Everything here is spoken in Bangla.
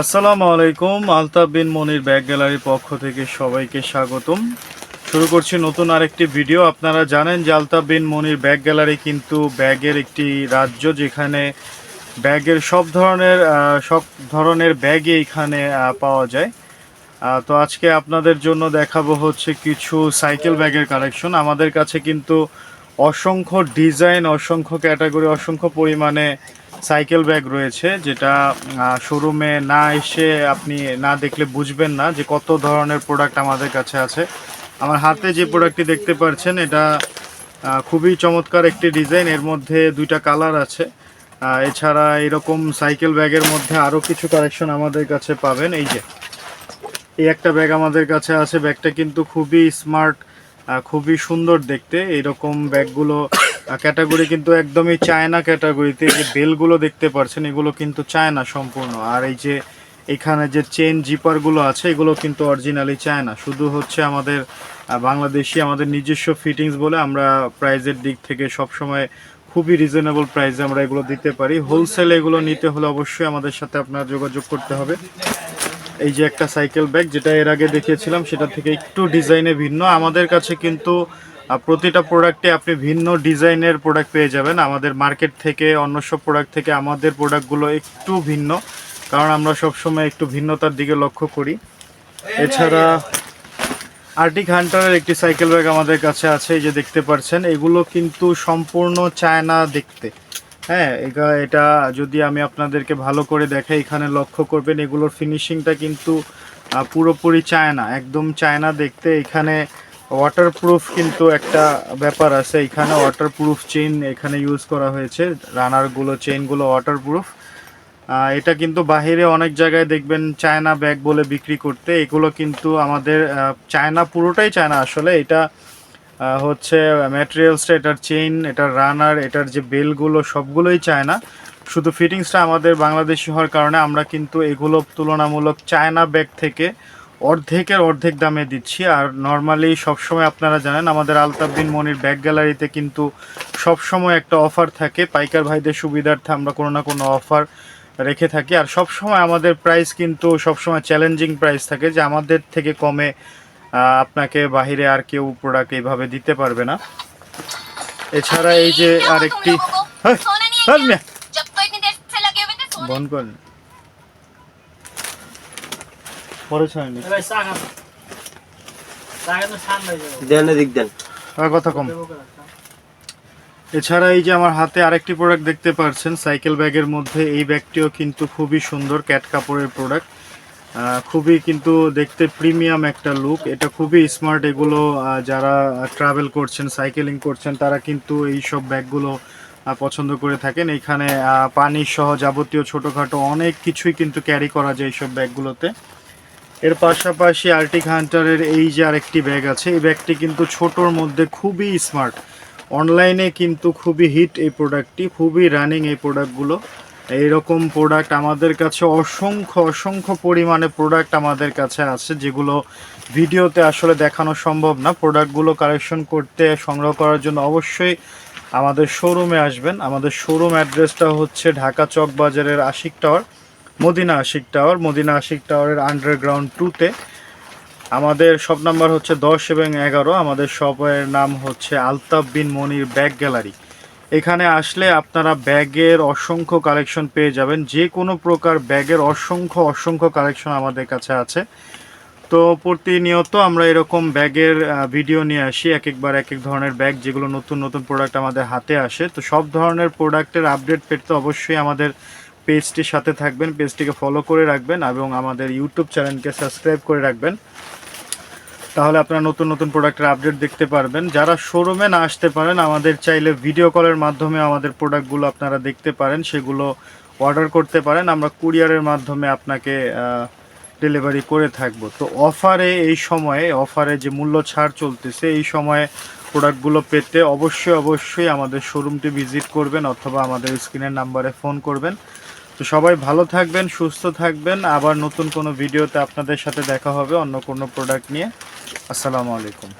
আসসালামু আলাইকুম, আলতাফ বিন মনির ব্যাগ গ্যালারির পক্ষ থেকে সবাইকে স্বাগতম। শুরু করছি নতুন আরেকটি ভিডিও। আপনারা জানেন যে আলতাফ বিন মনির ব্যাগ গ্যালারি কিন্তু ব্যাগের একটি রাজ্য যেখানে ব্যাগের সব ধরনের সব ধরনের ব্যাগই এখানে পাওয়া যায়। তো আজকে আপনাদের জন্য দেখাবো হচ্ছে কিছু সাইকেল ব্যাগের কালেকশন। আমাদের কাছে কিন্তু অসংখ্য ডিজাইন, অসংখ্য ক্যাটাগরি, অসংখ্য পরিমাণে সাইকেল ব্যাগ রয়েছে, যেটা শোরুমে না এসে আপনি না দেখলে বুঝবেন না যে কত ধরনের প্রোডাক্ট আমাদের কাছে আছে। আমার হাতে যে প্রোডাক্টটি দেখতে পাচ্ছেন, এটা খুবই চমৎকার একটি ডিজাইন এর মধ্যে দুইটা কালার আছে। এছাড়া এরকম সাইকেল ব্যাগের মধ্যে আরও কিছু কালেকশন আমাদের কাছে পাবেন। এই যে, এই একটা ব্যাগ আমাদের কাছে আছে। ব্যাগটা কিন্তু খুবই স্মার্ট খুবই সুন্দর দেখতে। এরকম ব্যাগগুলো ক্যাটাগরি কিন্তু একদমই চায়না ক্যাটাগরিতে যে বেলগুলো দেখতে পাচ্ছেন এগুলো কিন্তু চায়না সম্পূর্ণ। আর এই যে এখানে যে চেন জিপারগুলো আছে, এগুলো কিন্তু অরিজিনালি চায়না শুধু হচ্ছে আমাদের বাংলাদেশি আমাদের নিজস্ব ফিটিংস বলে আমরা প্রাইজের দিক থেকে সবসময় খুবই রিজনেবল প্রাইসে আমরা এগুলো দিতে পারি। হোলসেলে এগুলো নিতে হলে অবশ্যই আমাদের সাথে আপনার যোগাযোগ করতে হবে। এই যে একটা সাইকেল ব্যাগ যেটা এর আগে দেখিয়েছিলাম, সেটা থেকে একটু ডিজাইনে ভিন্ন। আমাদের কাছে কিন্তু প্রতিটা প্রোডাক্টে আপনি ভিন্ন ডিজাইনের প্রোডাক্ট পেয়ে যাবেন। আমাদের মার্কেট থেকে, অন্য সব প্রোডাক্ট থেকে আমাদের প্রোডাক্টগুলো একটু ভিন্ন, কারণ আমরা সবসময় একটু ভিন্নতার দিকে লক্ষ্য করি। এছাড়া আর্টিক হান্টারের একটি সাইকেল ব্যাগ আমাদের কাছে আছে যে দেখতে পাচ্ছেন। এগুলো কিন্তু সম্পূর্ণ চায়না দেখতে। হ্যাঁ এটা এটা যদি আমি আপনাদেরকে ভালো করে দেখাই, এখানে লক্ষ্য করবেন, এগুলোর ফিনিশিংটা কিন্তু পুরোপুরি চায়না, একদম চায়না দেখতে। এখানে ওয়াটারপ্রুফ কিন্তু একটা ব্যাপার আছে। এখানে ওয়াটারপ্রুফ চেইন এখানে ইউজ করা হয়েছে। রানারগুলো চেইনগুলো ওয়াটারপ্রুফ এটা কিন্তু বাহিরে অনেক জায়গায় দেখবেন চায়না ব্যাগ বলে বিক্রি করতে। এগুলো কিন্তু আমাদের চায়না পুরোটাই চায়না আসলে। এটা হচ্ছে ম্যাটেরিয়ালসটা এটার চেইন এটার রানার এটার যে বেলগুলো সবগুলোই চায়না শুধু ফিটিংসটা আমাদের বাংলাদেশি হওয়ার কারণে আমরা কিন্তু এগুলো তুলনামূলক চায়না ব্যাগ থেকে অর্ধেকের অর্ধেক দামে দিচ্ছি। আর নর্মালি সবসময় আপনারা জানেন আমাদের আলতাফ বিন মনির ব্যাগ গ্যালারিতে কিন্তু সবসময় একটা অফার থাকে। পাইকার ভাইদের সুবিধার্থে আমরা কোনো না কোনো অফার রেখে থাকি। আর সবসময় আমাদের প্রাইস কিন্তু সবসময় চ্যালেঞ্জিং প্রাইস থাকে যে আমাদের থেকে কমে আপনাকে বাহিরে আর কেউ প্রোডাক্ট এইভাবে দিতে পারবে না। এছাড়া এই যে আরেকটি হ্যাঁ, सोना দেন দেন। আর কথা কম। এছাড়া এই যে আমার হাতে আরেকটি প্রোডাক্ট দেখতে পাচ্ছেন সাইকেল ব্যাগের মধ্যে এই ব্যাগটিও কিন্তু খুবই সুন্দর ক্যাট কাপড়ের প্রোডাক্ট খুবই কিন্তু দেখতে প্রিমিয়াম একটা লুক এটা খুবই স্মার্ট এগুলো যারা ট্রাভেল করছেন সাইকেলিং করছেন তারা কিন্তু এই সব ব্যাগগুলো পছন্দ করে থাকেন। এখানে আহ, পানি সহ যাবতীয় ছোটোখাটো অনেক কিছুই কিন্তু ক্যারি করা যায় এইসব ব্যাগগুলোতে এর পাশাপাশি আর্টিক হান্টারের এই যে আরেকটি ব্যাগ আছে, এই ব্যাগটি কিন্তু ছোটোর মধ্যে খুবই স্মার্ট অনলাইনে কিন্তু খুবই হিট এই প্রোডাক্টটি খুবই রানিং এই প্রোডাক্টগুলো এইরকম প্রোডাক্ট আমাদের কাছে অসংখ্য অসংখ্য পরিমাণে প্রোডাক্ট আমাদের কাছে আছে, যেগুলো ভিডিওতে আসলে দেখানো সম্ভব না। প্রোডাক্টগুলো কালেকশন করতে, সংগ্রহ করার জন্য অবশ্যই আমাদের শোরুমে আসবেন। আমাদের শোরুম অ্যাড্রেসটা হচ্ছে ঢাকা চক বাজারের আশিক টাওয়ার মদিনা আশিক টাওয়ার। মদিনা আশিক টাওয়ারের আন্ডারগ্রাউন্ড টুতে আমাদের শপ নাম্বার হচ্ছে দশ এবং এগারো। আমাদের শপের নাম হচ্ছে আলতাফ বিন মনির ব্যাগ গ্যালারি। এখানে আসলে আপনারা ব্যাগের অসংখ্য কালেকশন পেয়ে যাবেন। যে কোনো প্রকার ব্যাগের অসংখ্য অসংখ্য কালেকশন আমাদের কাছে আছে। তো প্রতিনিয়ত আমরা এরকম ব্যাগের ভিডিও নিয়ে আসি। এক একবার এক এক ধরনের ব্যাগ যেগুলো নতুন নতুন প্রোডাক্ট আমাদের হাতে আসে। তো সব ধরনের প্রোডাক্টের আপডেট পেতে অবশ্যই আমাদের পেজটির সাথে থাকবেন, পেজটিকে ফলো করে রাখবেন এবং আমাদের ইউটিউব চ্যানেলকে সাবস্ক্রাইব করে রাখবেন। তাহলে আপনারা নতুন নতুন প্রোডাক্টের আপডেট দেখতে পারবেন। যারা শোরুমে না আসতে পারেন, আমাদের চাইলে ভিডিও কলের মাধ্যমে আমাদের প্রোডাক্টগুলো আপনারা দেখতে পারেন, সেগুলো অর্ডার করতে পারেন। আমরা কুরিয়ারের মাধ্যমে আপনাকে ডেলিভারি করে থাকব। তো অফারে এই সময়ে অফারে যে মূল্য ছাড় চলতেছে, এই সময়ে প্রোডাক্টগুলো পেতে অবশ্যই অবশ্যই আমাদের শোরুমটি ভিজিট করবেন অথবা আমাদের স্ক্রিনের নাম্বারে ফোন করবেন। তো সবাই ভালো থাকবেন, সুস্থ থাকবেন। আবার নতুন কোনো ভিডিওতে আপনাদের সাথে দেখা হবে অন্য কোনো প্রোডাক্ট নিয়ে। আসসালামু আলাইকুম।